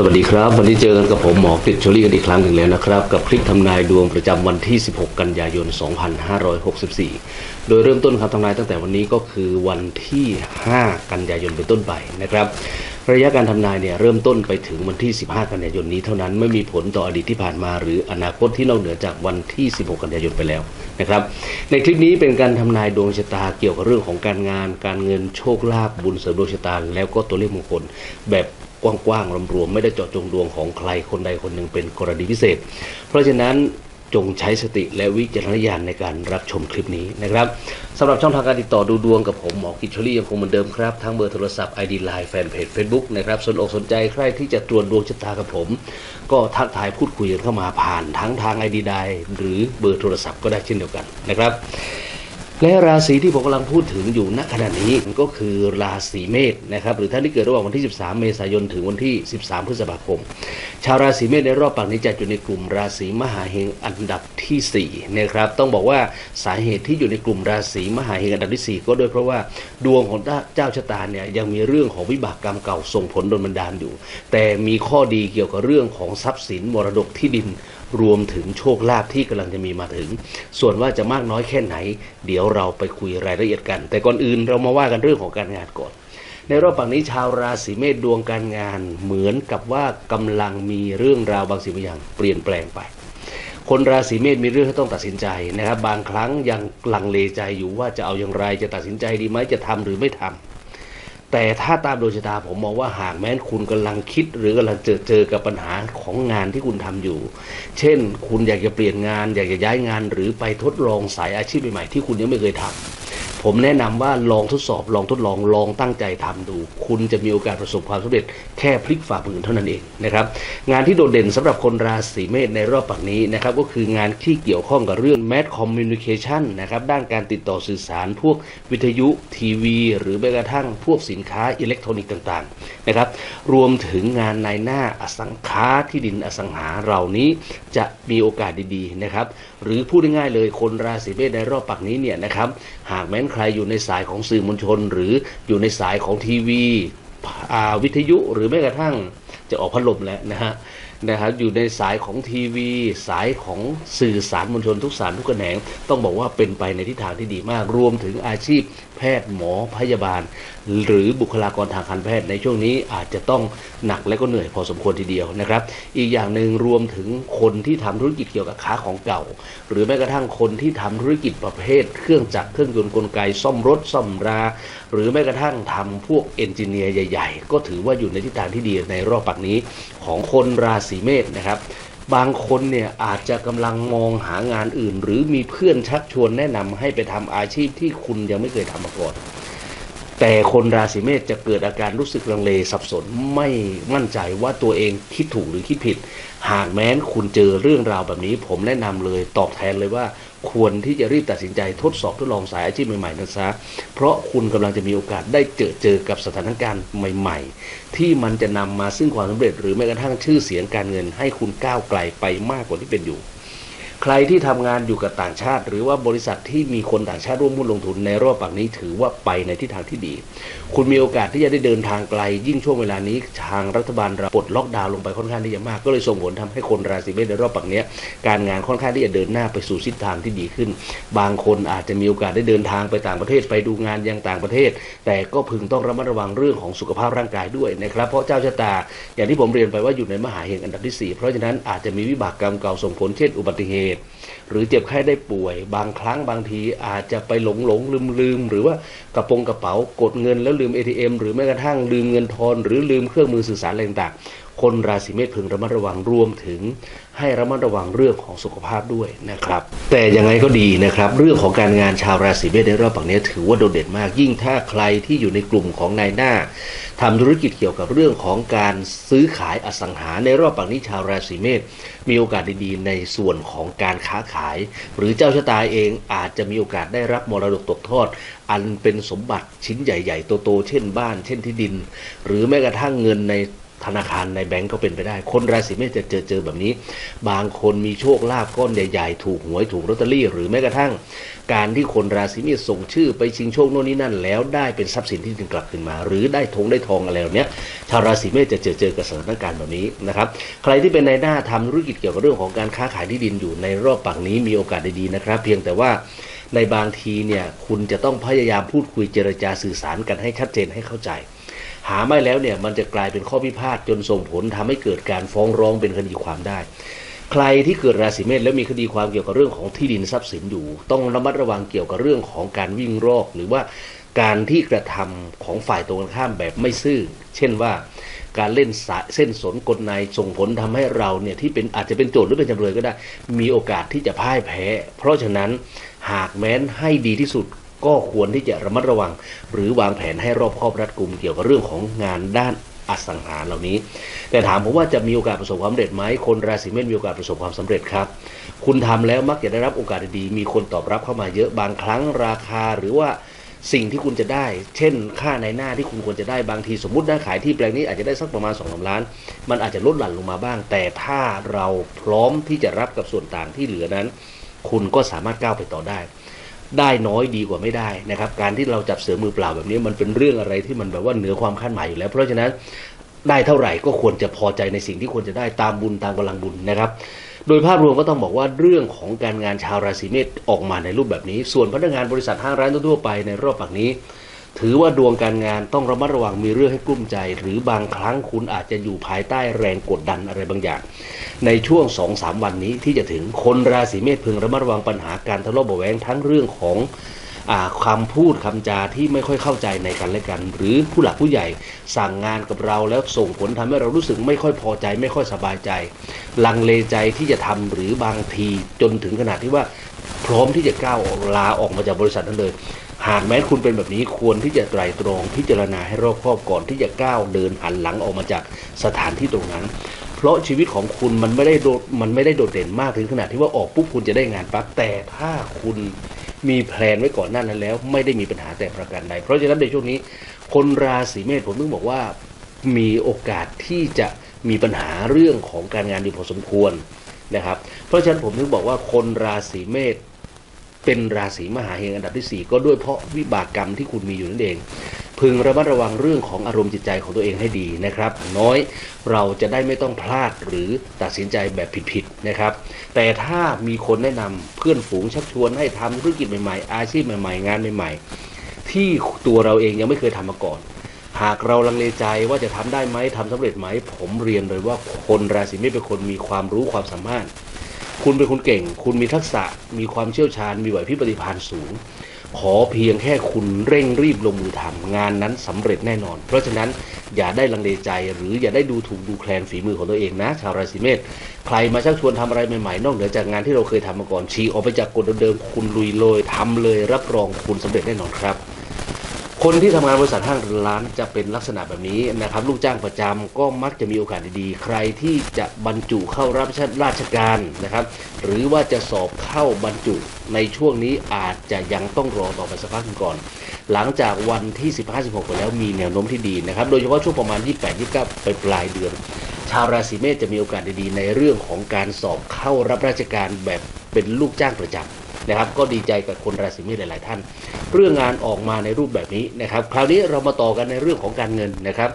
สวัสดีครับ วันนี้เจอกันกับผมหมอกฤษชลี่กันอีกครั้งหนึ่งแล้วนะครับ กับคลิปทำนายดวงประจำวันที่ 16 กันยายน 2564 โดยเริ่มต้นคำทำนายตั้งแต่วันนี้ก็คือวันที่ 5 กันยายนเป็นต้นไปนะครับระยะการทำนายเนี่ยเริ่มต้นไปถึงวันที่ 15 กันยายนนี้เท่านั้นไม่มีผลต่ออดีตที่ผ่านมา หรืออนาคตที่นอกเหนือจากวันที่ 16 กันยายนไปแล้วนะครับ ในคลิปนี้เป็นการทำนายดวงชะตาเกี่ยวกับเรื่องของการงาน การเงินโชคลาภบุญเสริมดวงชะตาแล้วก็ตัวเลขมงคลแบบ กว้างๆรวมๆไม่ได้เจาะจงดวงของใครคนใดคนหนึ่งเป็นกรณีพิเศษ เพราะฉะนั้นจงใช้สติและวิจารณญาณในการรับชมคลิปนี้นะครับสำหรับช่องทางการติดต่อดูดวงกับผมหมอกิจชลี่ยังคงเหมือนเดิมครับ ทั้งเบอร์โทรศัพท์ ID Line แฟนเพจ Facebook นะครับสนอกสนใจใครที่จะตรวจดวงชะตากับผม ก็ทักทายพูดคุยกันเข้ามาผ่านทั้งทาง ID ไดหรือเบอร์โทรศัพท์ก็ได้เช่นเดียวกันนะครับ และราศีที่ผมกำลังพูดถึงอยู่ณขณะนี้ก็คือราศีเมษนะครับหรือท่านที่เกิดระหว่างวันที่ 13 เมษายนถึงวันที่ 13 พฤษภาคม ชาวราศีเมษในรอบปักนี้จัดอยู่ในกลุ่มราศีมหาเฮงอันดับที่4นะครับต้องบอกว่าสาเหตุที่อยู่ในกลุ่มราศีมหาเฮงอันดับที่ 4 ก็ด้วยเพราะว่าดวงของเจ้าชะตาเนี่ยยังมีเรื่องของวิบากกรรมเก่าส่งผลโดนบันดาลอยู่ แต่มีข้อดีเกี่ยวกับเรื่องของทรัพย์สินมรดกที่ดิน รวมถึงโชคลาภที่กำลังจะมีมาถึง ส่วนว่าจะมากน้อยแค่ไหน เดี๋ยวเราไปคุยรายละเอียดกัน แต่ก่อนอื่นเรามาว่ากันเรื่องของการงานก่อน ในรอบปังนี้ชาวราศีเมษดวงการงานเหมือนกับว่ากำลังมีเรื่องราวบางสิ่งบางอย่างเปลี่ยนแปลงไปคนราศีเมษมีเรื่องที่ต้องตัดสินใจนะครับ บางครั้งยังลังเลใจอยู่ว่าจะเอาอย่างไรจะตัดสินใจดีไหมจะทำหรือไม่ทำ แต่ถ้าตามดวงชะตาผมมองว่าหากแม้นคุณกำลังคิด หรือกำลังเจอเจอกับปัญหาของงานที่คุณทำอยู่ เช่น คุณอยากจะเปลี่ยนงาน อยากจะย้ายงาน หรือไปทดลองสายอาชีพใหม่ๆที่คุณยังไม่เคยทำ ผมแนะนำว่าลองทดสอบลองทดลองลองตั้งใจทำดู คุณจะมีโอกาสประสบความสำเร็จแค่พลิกฝ่ามือเท่านั้นเองนะครับงานที่โดดเด่นสำหรับคนราศีเมษในรอบปักนี้นะครับก็คืองานที่เกี่ยวข้องกับเรื่อง Mass Communication นะครับด้านการติดต่อสื่อสารพวกวิทยุทีวี หรือแม้กระทั่งพวกสินค้าอิเล็กทรอนิกส์ต่างๆนะครับรวมถึงงานในหน้าอสังค้าที่ดินอสังหาเหล่านี้จะมีโอกาสดีๆนะครับหรือพูดง่ายๆเลยคนราศีเมษในรอบปักนี้เนี่ยนะครับหากแม้นใครอยู่ในสายของสื่อมวลชน หรืออยู่ในสายของทีวีวิทยุหรือแม้กระทั่งจะออกพัดลมแล้วนะฮะนะครับอยู่ในสายของทีวี สายของสื่อสารมวลชนทุกสารทุกแขนง ต้องบอกว่าเป็นไปในทิศทางที่ดีมากรวมถึงอาชีพ แพทย์หมอพยาบาล หรือบุคลากรทางการแพทย์ในช่วงนี้อาจจะต้องหนักและก็เหนื่อยพอสมควรทีเดียวนะครับ อีกอย่างหนึ่งรวมถึงคนที่ทำธุรกิจเกี่ยวกับค้าของเก่า หรือแม้กระทั่งคนที่ทำธุรกิจประเภท เครื่องจักรเครื่องยนต์กลไกซ่อมรถซ่อมรา หรือแม้กระทั่งทำพวกเอนจิเนียร์ใหญ่ ๆ ก็ถือว่าอยู่ในทิศทางที่ดีในรอบปักนี้ของคนราศีเมษนะครับ บางคนเนี่ยอาจจะกำลังมองหางานอื่น หรือมีเพื่อนชักชวนแนะนำให้ไปทำอาชีพที่คุณยังไม่เคยทำมาก่อน แต่คนราศีเมษจะเกิดอาการรู้สึกลังเลสับสนไม่มั่นใจว่าตัวเองคิดถูกหรือคิดผิด หากแม้นคุณเจอเรื่องราวแบบนี้ ผมแนะนำเลยตอบแทนเลยว่า ควรที่จะรีบตัดสินใจทดสอบทดลองสายอาชีพใหม่ๆนะซะเพราะคุณกำลังจะมีโอกาสได้เจอเจอกับสถานการณ์ใหม่ ๆ ที่มันจะนำมาซึ่งความสำเร็จ หรือแม้กระทั่งชื่อเสียงการเงินให้คุณก้าวไกลไปมากกว่าที่เป็นอยู่ ใครที่ทำงานอยู่กับต่างชาติ หรือว่าบริษัทที่มีคนต่างชาติร่วมหุ้นลงทุนในรอบปักนี้ถือว่าไปในทิศทางที่ดี คุณมีโอกาสที่จะได้เดินทางไกล ยิ่งช่วงเวลานี้ทางรัฐบาลเราปลดล็อกดาวน์ลงไปค่อนข้างที่จะมาก ก็เลยส่งผลทำให้คนราศีเมษในรอบปักนี้การงานค่อนข้างที่จะเดินหน้าไปสู่ทิศทางที่ดีขึ้น บางคนอาจจะมีโอกาสได้เดินทางไปต่างประเทศไปดูงานยังต่างประเทศ แต่ก็พึงต้องระมัดระวังเรื่องของสุขภาพร่างกายด้วยนะครับเพราะเจ้าชะตา อย่างที่ผมเรียนไปว่าอยู่ในมหาเฮงอันดับที่สี่เพราะฉะนั้นอาจจะมีวิบากกรรมเก่าส่งผลเช่นอุบัติเหตุหรือเจ็บไข้ได้ป่วย บางครั้งบางทีอาจจะไปหลงหลงลืมลืมหรือว่ากระโปรงกระเป๋ากดเงินแล้วลืม ATM หรือแม้กระทั่งลืมเงินทอน หรือลืมเครื่องมือสื่อสารอะไรต่างคนราศีเมษพึงระมัดระวังรวมถึง ให้ระมัดระวังเรื่องของสุขภาพด้วยนะครับ แต่ยังไงก็ดีนะครับ เรื่องของการงานชาวราศีเมษในรอบปักนี้ถือว่าโดดเด่นมาก ยิ่งถ้าใครที่อยู่ในกลุ่มของนายหน้าทำธุรกิจเกี่ยวกับเรื่องของการซื้อขายอสังหาในรอบปักนี้ชาวราศีเมษมีโอกาสดีๆในส่วนของการค้าขาย หรือเจ้าชะตาเองอาจจะมีโอกาสได้รับมรดกตกทอด อันเป็นสมบัติชิ้นใหญ่ ๆ โตๆเช่นบ้าน เช่นที่ดิน หรือแม้กระทั่งเงินใน ธนาคารในแบงก์ก็เป็นไปได้ คนราศีเมษจะเจอเจอแบบนี้ บางคนมีโชคลาภก้อนใหญ่ๆ ถูกหวยถูกลอตเตอรี่ หรือแม้กระทั่ง การที่คนราศีเมษส่งชื่อไปชิงโชคโน่นนี่นั่น แล้วได้เป็นทรัพย์สินที่ดึงกลับคืนมา หรือได้ทงได้ทองอะไรแบบเนี้ยชาวราศีเมษจะเจอเจอกับสถานการณ์แบบนี้นะครับ ใครที่เป็นนายหน้าทำธุรกิจเกี่ยวกับเรื่องของการค้าขายที่ดินอยู่ในรอบปักนี้มีโอกาสดีๆนะครับ เพียงแต่ว่าในบางทีเนี่ยคุณจะต้องพยายามพูดคุยเจรจาสื่อสารกันให้ชัดเจนให้เข้าใจ หาไม่แล้วเนี่ยมันจะกลายเป็นข้อพิพาทจนส่งผลทำให้เกิดการฟ้องร้องเป็นคดีความได้ ใครที่เกิดราศีเมษแล้วมีคดีความเกี่ยวกับเรื่องของที่ดินทรัพย์สินอยู่ ต้องระมัดระวังเกี่ยวกับเรื่องของการวิ่งรอกหรือว่าการที่กระทำของฝ่ายตรงข้ามแบบไม่ซื่อ เช่นว่าการเล่นสายเส้นสนกลในส่งผลทำให้เราเนี่ยที่เป็นอาจจะเป็นโจทย์หรือเป็นจำเลยก็ได้ มีโอกาสที่จะพ่ายแพ้ เพราะฉะนั้นหากแม้นให้ดีที่สุด ก็ควรที่จะระมัดระวัง หรือวางแผนให้รอบคอบรัดกุมเกี่ยวกับเรื่องของงานด้านอสังหาเหล่านี้ แต่ถามผมว่าจะมีโอกาสประสบความสำเร็จไหมคนราศีเมษมีโอกาสประสบความสำเร็จครับ คุณทำแล้วมักจะได้รับโอกาสดีๆมีคนตอบรับเข้ามาเยอะบางครั้งราคาหรือว่าสิ่งที่คุณจะได้ เช่น ค่าในหน้าที่คุณควรจะได้บางทีสมมตินะขายที่แปลงนี้อาจจะได้สักประมาณ2องล้าน มันอาจจะลดหลั่นลงมาบ้าง แต่ถ้าเราพร้อมที่จะรับกับส่วนต่างที่เหลือนั้น คุณก็สามารถก้าวไปต่อได้ ได้น้อยดีกว่าไม่ได้นะครับการที่เราจับเสือมือเปล่าแบบนี้มันเป็นเรื่องอะไรที่มันแบบว่าเหนือความคาดหมายอยู่แล้ว เพราะฉะนั้นได้เท่าไหร่ก็ควรจะพอใจในสิ่งที่ควรจะได้ตามบุญตามกำลังบุญนะครับ โดยภาพรวมก็ต้องบอกว่าเรื่องของการงานชาวราศีเมษออกมาในรูปแบบนี้ ส่วนพนักงานบริษัทห้างร้านทั่วไปในรอบปักนี้ ถือว่าดวงการงานต้องระมัดระวังมีเรื่องให้กลุ้มใจ หรือบางครั้งคุณอาจจะอยู่ภายใต้แรงกดดันอะไรบางอย่าง ในช่วง2องสาวันนี้ที่จะถึงคนราศีเมษพึงระมัดระวังปัญหาการทะเลาะเบาแวงทั้งเรื่องของอคำพูดคำจาที่ไม่ค่อยเข้าใจในกันและกัน หรือผู้หลักผู้ใหญ่สั่งงานกับเราแล้วส่งผลทำให้เรารู้สึกไม่ค่อยพอใจ ไม่ค่อยสบายใจ ลังเลใจที่จะทำหรือบางทีจนถึงขนาดที่ว่าพร้อมที่จะก้าวลาออกมาจากบริษัทนั้นเลย หากแม้คุณเป็นแบบนี้ควรที่จะไตรตรองพิจารณาให้รอบคอบก่อนที่จะก้าวเดินหันหลังออกมาจากสถานที่ตรงนั้น เพราะชีวิตของคุณมันไม่ได้โดดมันไม่ได้โดดเด่นมากถึงขนาดที่ว่าออกปุ๊บคุณจะได้งานปั๊บแต่ถ้าคุณมีแพลนไว้ก่อนหน้านั้นแล้ว ไม่ได้มีปัญหาแต่ประการใดเพราะฉะนั้นในช่วงนี้ คนราศีเมษผมต้องบอกว่ามีโอกาสที่จะมีปัญหาเรื่องของการงานดีพอสมควรนะครับ เพราะฉะนั้นผมถึงบอกว่าคนราศีเมษ เป็นราศีมหาเฮงอันดับที่ 4 ก็ด้วยเพราะวิบากกรรมที่คุณมีอยู่นั่นเอง พึงระมัดระวังเรื่องของอารมณ์จิตใจของตัวเองให้ดีนะครับ น้อยเราจะได้ไม่ต้องพลาดหรือตัดสินใจแบบผิดๆนะครับ แต่ถ้ามีคนแนะนำเพื่อนฝูงชักชวนให้ทำธุรกิจใหม่ๆ อาชีพใหม่ๆ งานใหม่ ๆ ที่ตัวเราเองยังไม่เคยทำมาก่อนหากเราลังเลใจว่าจะทำได้ไหมทำสำเร็จไหม ผมเรียนเลยว่าคนราศีเมษเป็นคนมีความรู้ความสามารถ คุณเป็นคนเก่ง คุณมีทักษะ มีความเชี่ยวชาญ มีไหวพริบปฏิภาณสูง ขอเพียงแค่คุณเร่งรีบลงมือทำงานนั้นสำเร็จแน่นอน เพราะฉะนั้นอย่าได้ลังเลใจ หรืออย่าได้ดูถูกดูแคลนฝีมือของตัวเองนะ ชาวราศีเมษใครมาชักชวนทำอะไรใหม่ๆ นอกเหนือจากงานที่เราเคยทำมาก่อนฉีกออกไปจากกฎเดิมๆคุณลุยเลยทำเลยรับรองคุณสำเร็จแน่นอนครับ คนที่ทำงานบริษัทห้างร้านจะเป็นลักษณะแบบนี้นะครับ ลูกจ้างประจำก็มักจะมีโอกาสดีๆ ใครที่จะบรรจุเข้ารับราชการนะครับ หรือว่าจะสอบเข้าบรรจุในช่วงนี้อาจจะยังต้องรอต่อไปสักพักก่อน หลังจากวันที่ 15-16ไปแล้วมีแนวโน้มที่ดีนะครับ โดยเฉพาะช่วงประมาณ 28-29 ไปปลายเดือน ชาวราศีเมษจะมีโอกาสดีๆ ในเรื่องของการสอบเข้ารับราชการแบบเป็นลูกจ้างประจำ นะครับ ก็ดีใจกับคนราศีเมษหลาย ๆ ท่าน เรื่องงานออกมาในรูปแบบนี้นะครับ คราวนี้เรามาต่อกันในเรื่องของการเงินนะครับ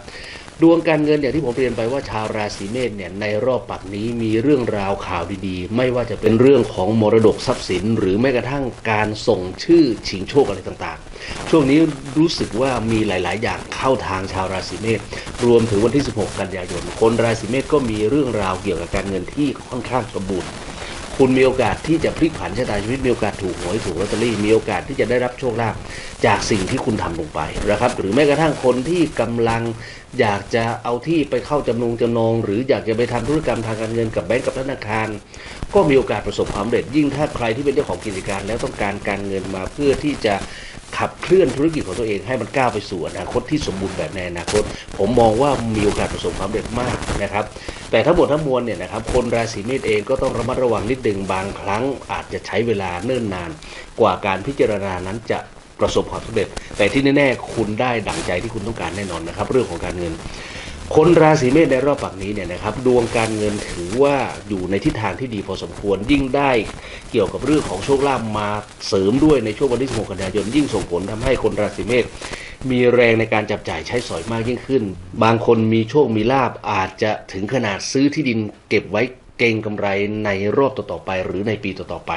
ดวงการเงินอย่างที่ผมเรียนไปว่าชาวราศีเมษเนี่ยในรอบปักนี้มีเรื่องราวข่าวดีๆ ไม่ว่าจะเป็นเรื่องของมรดกทรัพย์สิน หรือแม้กระทั่งการส่งชื่อชิงโชคอะไรต่างๆ ช่วงนี้รู้สึกว่ามีหลาย ๆ อย่างเข้าทางชาวราศีเมษรวมถึงวันที่ 16 กันยายนคนราศีเมษก็มีเรื่องราวเกี่ยวกับการเงินที่ค่อนข้างสมบูรณ์ คุณมีโอกาสที่จะพลิกผันชะตาชีวิตมีโอกาสถูกหวยถูกลอตเตอรี่มีโอกาสที่จะได้รับโชคลาภจากสิ่งที่คุณทำลงไปนะครับ หรือแม้กระทั่งคนที่กำลังอยากจะเอาที่ไปเข้าจำนงจำนอง หรืออยากจะไปทำธุรกรรมทางการเงินกับแบงก์กับธนาคาร ก็มีโอกาสประสบความสำเร็จยิ่งถ้าใครที่เป็นเจ้าของกิจการแล้วต้องการการเงินมาเพื่อที่จะ ขับเคลื่อนธุรกิจของตัวเองให้มันก้าวไปสู่อนาคตที่สมบูรณ์แบบในอนาคต ผมมองว่ามีโอกาสประสบความสำเร็จมากนะครับ แต่ทั้งหมดทั้งมวลเนี่ยนะครับคนราศีเมษเองก็ต้องระมัดระวังนิดนึงบางครั้งอาจจะใช้เวลาเนิ่นนาน กว่าการพิจารณานั้นจะประสบความสำเร็จ แต่ที่แน่ๆคุณได้ดั่งใจที่คุณต้องการแน่นอนนะครับ เรื่องของการเงิน คนราศีเมษในรอบปักนี้เนี่ยนะครับดวงการเงินถือว่าอยู่ในทิศทางที่ดีพอสมควรยิ่งได้เกี่ยวกับเรื่องของโชคลาภมาเสริมด้วยในช่วงวันที่ 16 กันยายนยิ่งส่งผลทำให้คนราศีเมษมีแรงในการจับจ่ายใช้สอยมากยิ่งขึ้น บางคนมีโชคมีลาบอาจจะถึงขนาดซื้อที่ดินเก็บไว้ เก่งกำไรในรอบต่อๆไป หรือในปีต่อๆไป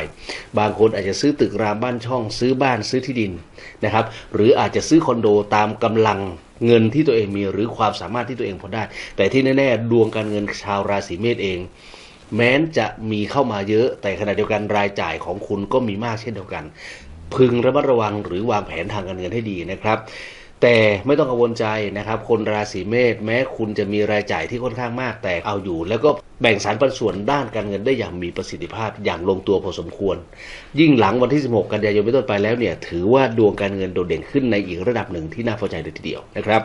บางคนอาจจะซื้อตึกรามบ้านช่อง ซื้อบ้านซื้อที่ดินนะครับ หรืออาจจะซื้อคอนโดตามกำลังเงินที่ตัวเองมีหรือความสามารถที่ตัวเองพอได้ แต่ที่แน่ๆดวงการเงินชาวราศีเมษเอง แม้นจะมีเข้ามาเยอะ แต่ขณะเดียวกันรายจ่ายของคุณก็มีมากเช่นเดียวกัน พึงระมัดระวังหรือวางแผนทางการเงินให้ดีนะครับ แต่ไม่ต้องกังวลใจนะครับ คนราศีเมษแม้คุณจะมีรายจ่ายที่ค่อนข้างมากแต่เอาอยู่ แล้วก็แบ่งสรรปันส่วนด้านการเงินได้อย่างมีประสิทธิภาพอย่างลงตัวพอสมควร ยิ่งหลังวันที่ 16 กันยายนเป็นต้นไปแล้วเนี่ยถือว่าดวงการเงินโดดเด่นขึ้นในอีกระดับหนึ่งที่น่าพอใจเลยทีเดียวนะครับ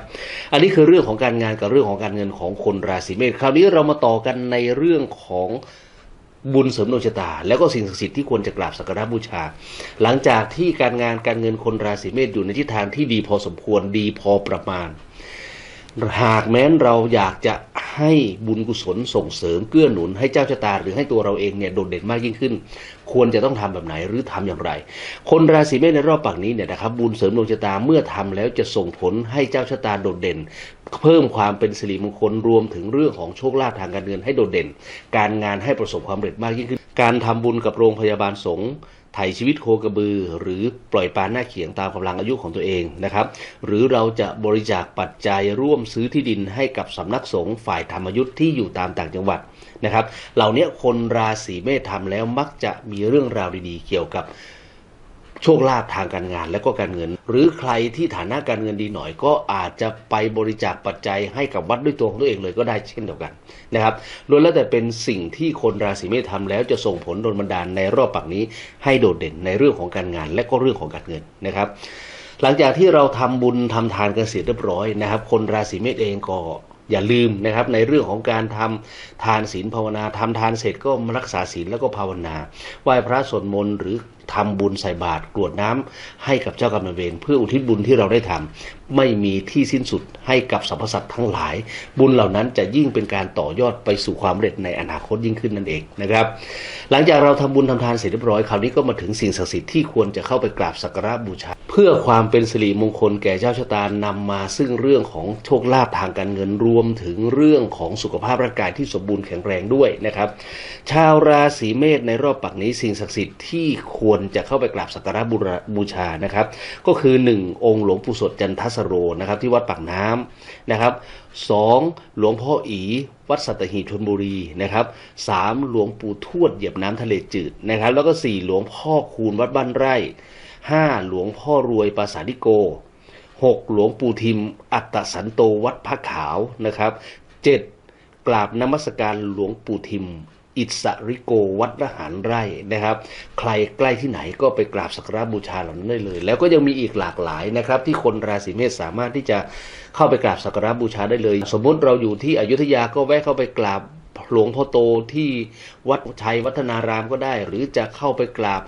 อันนี้คือเรื่องของการงานกับเรื่องของการเงินของคนราศีเมษคราวนี้เรามาต่อกันในเรื่องของ บุญเสริมดวงชะตา แล้วก็สิ่งศักดิ์สิทธิ์ที่ควรจะกราบสักการะบูชา หลังจากที่การงานการเงินคนราศีเมษอยู่ในทิศทางที่ดีพอสมควรดีพอประมาณ หากแม้นเราอยากจะให้บุญกุศลส่งเสริมเกื้อหนุนให้เจ้าชะตาหรือให้ตัวเราเองเนี่ยโดดเด่นมากยิ่งขึ้น ควรจะต้องทำแบบไหนหรือทำอย่างไร คนราศีเมษในรอบปักนี้เนี่ยนะครับบุญเสริมดวงชะตาเมื่อทำแล้วจะส่งผลให้เจ้าชะตาโดดเด่น เพิ่มความเป็นสิริมงคลรวมถึงเรื่องของโชคลาภทางการเงินให้โดดเด่น การงานให้ประสบความสำเร็จมากยิ่งขึ้น การทำบุญกับโรงพยาบาลสงฆ์ ไถ่ชีวิตโคกระบือ หรือปล่อยปลาหน้าเขียงตามกำลังอายุของตัวเองนะครับ หรือเราจะบริจาคปัจจัยร่วมซื้อที่ดินให้กับสำนักสงฆ์ฝ่ายธรรมยุทธ์ที่อยู่ตามต่างจังหวัดนะครับ เหล่านี้คนราศีเมษทำแล้วมักจะมีเรื่องราวดีๆ เกี่ยวกับ โชคลาภทางการงานและก็การเงิน หรือใครที่ฐานะการเงินดีหน่อย ก็อาจจะไปบริจาคปัจจัยให้กับวัดด้วยตัวของตัวเองเลยก็ได้เช่นเดียวกันนะครับล้วนแล้วแต่เป็นสิ่งที่คนราศีเมษทำแล้วจะส่งผลโดนบันดาลในรอบปักนี้ ให้โดดเด่นในเรื่องของการงาน และก็เรื่องของการเงินนะครับ หลังจากที่เราทำบุญทำทานกันเสร็จเรียบร้อยนะครับ คนราศีเมษเองก็อย่าลืมนะครับในเรื่องของการทำทานศีลภาวนาทำทานเสร็จก็รักษาศีลแล้วก็ภาวนาไหว้พระสวดมนต์หรือ ทำบุญใส่บาตรกรวดน้ำให้กับเจ้ากรรมนายเวรเพื่ออุทิศบุญที่เราได้ทำไม่มีที่สิ้นสุดให้กับสรรพสัตว์ทั้งหลาย บุญเหล่านั้นจะยิ่งเป็นการต่อยอดไปสู่ความเร็จในอนาคตยิ่งขึ้นนั่นเองนะครับ หลังจากเราทำบุญทำทานเสร็จเรียบร้อยคราวนี้ก็มาถึงสิ่งศักดิ์สิทธิ์ที่ควรจะเข้าไปกราบสักการะบูชา เพื่อความเป็นสิริมงคลแก่เจ้าชะตานำมาซึ่งเรื่องของโชคลาภทางการเงินรวมถึงเรื่องของสุขภาพร่างกายที่สมบูรณ์แข็งแรงด้วยนะครับ ชาวราศีเมษในรอบปักนี้สิ่งศักดิ์สิทธิ์ที่ควรจะเข้าไปกราบสักการะบูระบูชานะครับ ก็คือ 1 องค์หลวงปู่สดจันทสโรนะครับ ที่วัดปากน้ำนะครับสองหลวงพ่ออีวัดสัตหีบชนบุรีนะครับสามหลวงปู่ทวดเหยียบน้ำทะเลจืดนะครับ แล้วก็สี่หลวงพ่อคูณวัดบ้านไร่ห้าหลวงพ่อรวยปราสาทิโกหกหลวงปู่ทิม อัตตสันโตวัดพระขาวนะครับเจ็ดกราบนมัสการหลวงปู่ทิม อิสริโกวัดระหารไร่นะครับ ใครใกล้ที่ไหนก็ไปกราบสักการะบูชาเหล่านั้นได้เลย แล้วก็ยังมีอีกหลากหลายนะครับ ที่คนราศีเมษสามารถที่จะเข้าไปกราบสักการะบูชาได้เลย สมมติเราอยู่ที่อยุธยาก็แวะเข้าไปกราบ หลวงพ่อโตที่วัดชัยวัฒนารามก็ได้ หรือจะเข้าไปกราบ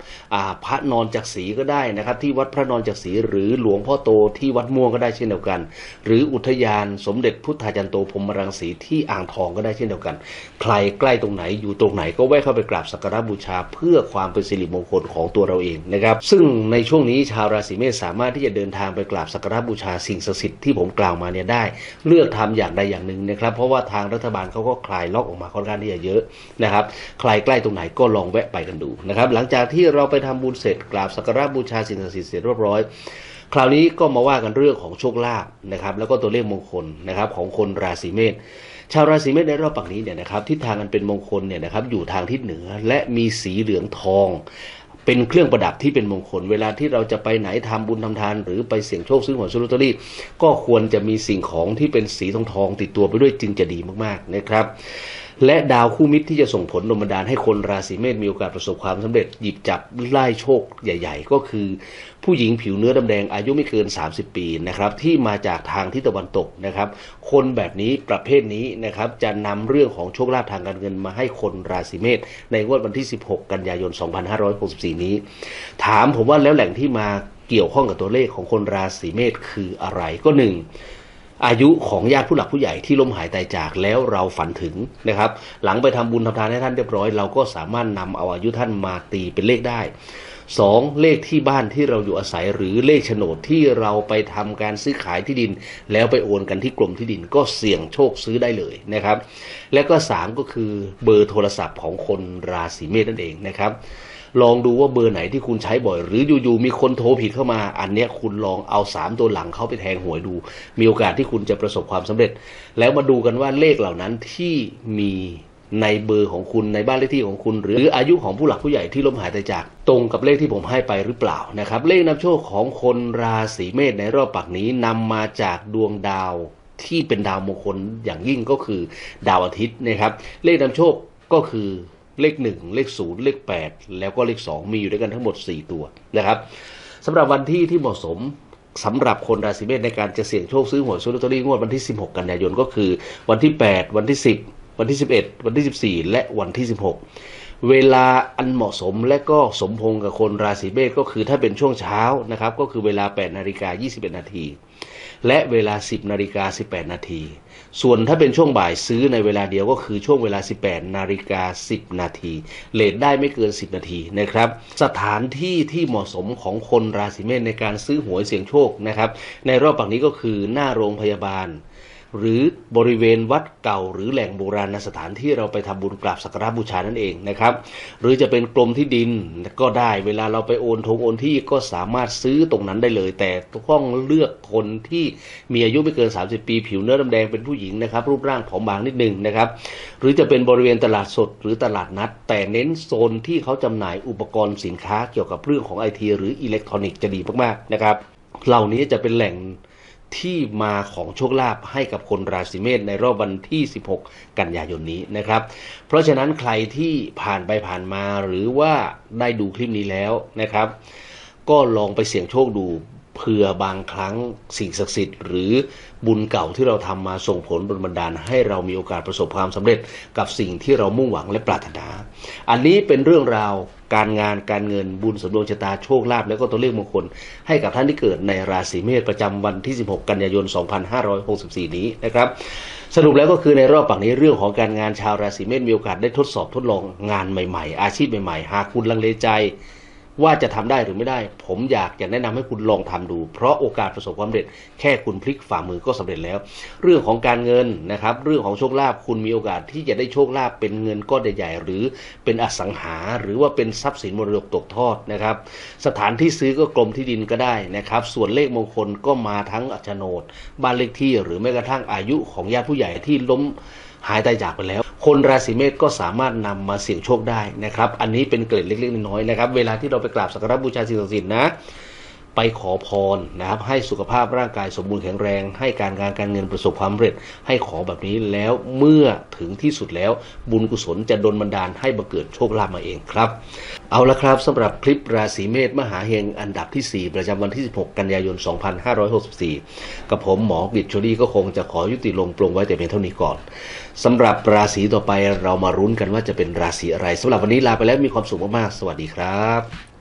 าพระนอนจักรีก็ได้นะครับ ที่วัดพระนอนจักรีหรือหลวงพ่อโตที่วัดม่วงก็ได้เช่นเดียวกัน หรืออุทยานสมเด็จพุทธาจันโตพรมรังสีที่อ่างทองก็ได้เช่นเดียวกัน ใครใกล้ตรงไหนอยู่ตรงไหนก็แวะเข้าไปกราบสักการะบูชา เพื่อความเป็นสิริมงคลของตัวเราเองนะครับซึ่งในช่วงนี้ชาวราศีเมษสามารถที่จะเดินทางไปกราบสักการะบูชาสิ่งศักดิ์สิทธิ์ที่ผมกล่าวมาเนี่ยได้ เลือกทำอย่างใดอย่างหนึ่งนะครับ เพราะว่าทางรัฐบาลเขาก็คลายล็อกออกมาค่อนข้างที่จะเยอะนะครับ ใครใกล้ตรงไหนก็ลองแวะไปกันดูนะครับ หลังจากที่เราไปทำบุญเสร็จกราบสักการะบูชาสิ่งศักดิ์สิทธิ์เสร็จเรียบร้อยคราวนี้ก็มาว่ากันเรื่องของโชคลาภนะครับแล้วก็ตัวเลขมงคลนะครับของคนราศีเมษชาวราศีเมษในรอบปักนี้เนี่ยนะครับทิศทางอันเป็นมงคลเนี่ยนะครับอยู่ทางทิศเหนือและมีสีเหลืองทอง เป็นเครื่องประดับที่เป็นมงคล เวลาที่เราจะไปไหนทำบุญทำทาน หรือไปเสี่ยงโชคซื้อหวยซื้อลอตเตอรี่ ก็ควรจะมีสิ่งของที่เป็นสีทองทองติดตัวไปด้วยจึงจะดีมากๆนะครับ และดาวคู่มิตรที่จะส่งผลดลบันดาลให้คนราศีเมษมีโอกาสประสบความสำเร็จหยิบจับไล่โชคใหญ่ ๆ ก็คือ ผู้หญิงผิวเนื้อดำแดงอายุไม่เกิน 30 ปีนะครับที่มาจากทางทิศตะวันตกนะครับ คนแบบนี้ประเภทนี้นะครับจะนำเรื่องของโชคลาภทางการเงินมาให้คนราศีเมษในงวดวันที่ 16 กันยายน 2564 นี้ ถามผมว่าแล้วแหล่งที่มาเกี่ยวข้องกับตัวเลขของคนราศีเมษคืออะไรก็หนึ่ง อายุของญาติผู้หลักผู้ใหญ่ที่ล้มหายตายจากแล้วเราฝันถึงนะครับ หลังไปทำบุญทำทานให้ท่านเรียบร้อย เราก็สามารถนำเอาอายุท่านมาตีเป็นเลขได้สองเลขที่บ้านที่เราอยู่อาศัยหรือเลขโฉนดที่เราไปทำการซื้อขายที่ดิน แล้วไปโอนกันที่กรมที่ดินก็เสี่ยงโชคซื้อได้เลยนะครับ และก็สามก็คือเบอร์โทรศัพท์ของคนราศีเมษนั่นเองนะครับ ลองดูว่าเบอร์ไหนที่คุณใช้บ่อย หรืออยู่ๆมีคนโทรผิดเข้ามา อันเนี้ยคุณลองเอาสามตัวหลังเข้าไปแทงหวยดู มีโอกาสที่คุณจะประสบความสำเร็จ แล้วมาดูกันว่าเลขเหล่านั้นที่มีในเบอร์ของคุณในบ้านเลขที่ของคุณ หรืออายุของผู้หลักผู้ใหญ่ที่ล้มหายตายจาก ตรงกับเลขที่ผมให้ไปหรือเปล่านะครับ เลขนำโชคของคนราศีเมษในรอบปักนี้นำมาจากดวงดาวที่เป็นดาวมงคลอย่างยิ่งก็คือดาวอาทิตย์นะครับ เลขนำโชคก็คือ เลขหนึ่งเลขศูนย์เลขแปดแล้วก็เลขสองมีอยู่ด้วยกันทั้งหมด 4 ตัวนะครับสำหรับวันที่ที่เหมาะสมสำหรับคนราศีเมษในการจะเสี่ยงโชคซื้อหวยซื้อลอตเตอรี่งวดวันที่ 16 กันยายนก็คือ วันที่ 8 วันที่ 10 วันที่ 11 วันที่ 14 และวันที่ 16 เวลาอันเหมาะสมและก็สมพงกับคนราศีเมษก็คือถ้าเป็นช่วงเช้านะครับก็คือเวลา 8 นาฬิกา 21 นาทีและเวลา 10 นาฬิกา 18 นาที ส่วนถ้าเป็นช่วงบ่ายซื้อในเวลาเดียวก็คือช่วงเวลา 18 นาฬิกา 10 นาทีเลทได้ไม่เกิน 10 นาทีนะครับ สถานที่ที่เหมาะสมของคนราศีเมษในการซื้อหวยเสี่ยงโชคนะครับ ในรอบปักนี้ก็คือหน้าโรงพยาบาล หรือบริเวณวัดเก่า หรือแหล่งโบราณสถานที่เราไปทำบุญกราบสักการะบูชานั่นเองนะครับ หรือจะเป็นกรมที่ดินก็ได้เวลาเราไปโอนทงโอนที่ก็สามารถซื้อตรงนั้นได้เลย แต่ต้องเลือกคนที่มีอายุไม่เกิน 30 ปีผิวเนื้อดำแดงเป็นผู้หญิงนะครับ รูปร่างผอมบางนิดนึงนะครับ หรือจะเป็นบริเวณตลาดสดหรือตลาดนัด แต่เน้นโซนที่เขาจำหน่ายอุปกรณ์สินค้าเกี่ยวกับเรื่องของไอทีหรืออิเล็กทรอนิกส์จะดีมากๆนะครับ เหล่านี้จะเป็นแหล่ง ที่มาของโชคลาภให้กับคนราศีเมษในรอบวันที่ 16 กันยายนนี้นะครับ เพราะฉะนั้นใครที่ผ่านไปผ่านมาหรือว่าได้ดูคลิปนี้แล้วนะครับ ก็ลองไปเสี่ยงโชคดู เผื่อบางครั้งสิ่งศักดิ์สิทธิ์หรือบุญเก่าที่เราทำมาส่งผลบนบันดาล ให้เรามีโอกาสประสบความสำเร็จกับสิ่งที่เรามุ่งหวังและปรารถนา อันนี้เป็นเรื่องราวการงานการเงินบุญสมดวงชะตาโชคลาภและก็ตัวเลขมงคล ให้กับท่านที่เกิดในราศีเมษประจำวันที่ 16 กันยายน 2564 นี้นะครับ สรุปแล้วก็คือในรอบปักนี้เรื่องของการงานชาวราศีเมษมีโอกาสได้ทดสอบทดลองงานใหม่ ๆ อาชีพใหม่ ๆ หากคุณลังเลใจ ว่าจะทำได้หรือไม่ได้ ผมอยากจะแนะนำให้คุณลองทำดู เพราะโอกาสประสบความสำเร็จ แค่คุณพลิกฝ่ามือก็สำเร็จแล้ว เรื่องของการเงินนะครับ เรื่องของโชคลาภคุณมีโอกาสที่จะได้โชคลาภเป็นเงินก้อนใหญ่ๆหรือเป็นอสังหา หรือว่าเป็นทรัพย์สินมรดกตกทอดนะครับ สถานที่ซื้อก็กรมที่ดินก็ได้นะครับ ส่วนเลขมงคลก็มาทั้งอัชโนดบ้านเลขที่หรือแม้กระทั่งอายุของญาติผู้ใหญ่ที่ล้ม หายตายจากไปแล้ว คนราศีเมษก็สามารถนำมาเสี่ยงโชคได้นะครับ อันนี้เป็นเกล็ดเล็กๆน้อยๆนะครับ เวลาที่เราไปกราบสักการะบูชาสิ่งศักดิ์สิทธิ์นะ ไปขอพรนะครับ ให้สุขภาพร่างกายสมบูรณ์แข็งแรง ให้การงานการเงินประสบความสำเร็จ ให้ขอแบบนี้แล้วเมื่อถึงที่สุดแล้ว บุญกุศลจะดลบันดาลให้บังเกิดโชคลาภมาเองครับ เอาละครับสำหรับคลิปราศีเมษมหาเฮงอันดับที่ 4 ประจำวันที่ 16 กันยายน 2564 กับผมหมอกฤษชลีก็คงจะขอยุติลงปลงไว้แต่เพียงเท่านี้ก่อนสำหรับราศีต่อไปเรามารุ้นกันว่าจะเป็นราศีอะไรสำหรับวันนี้ลาไปแล้วมีความสุขมากๆสวัสดีครับ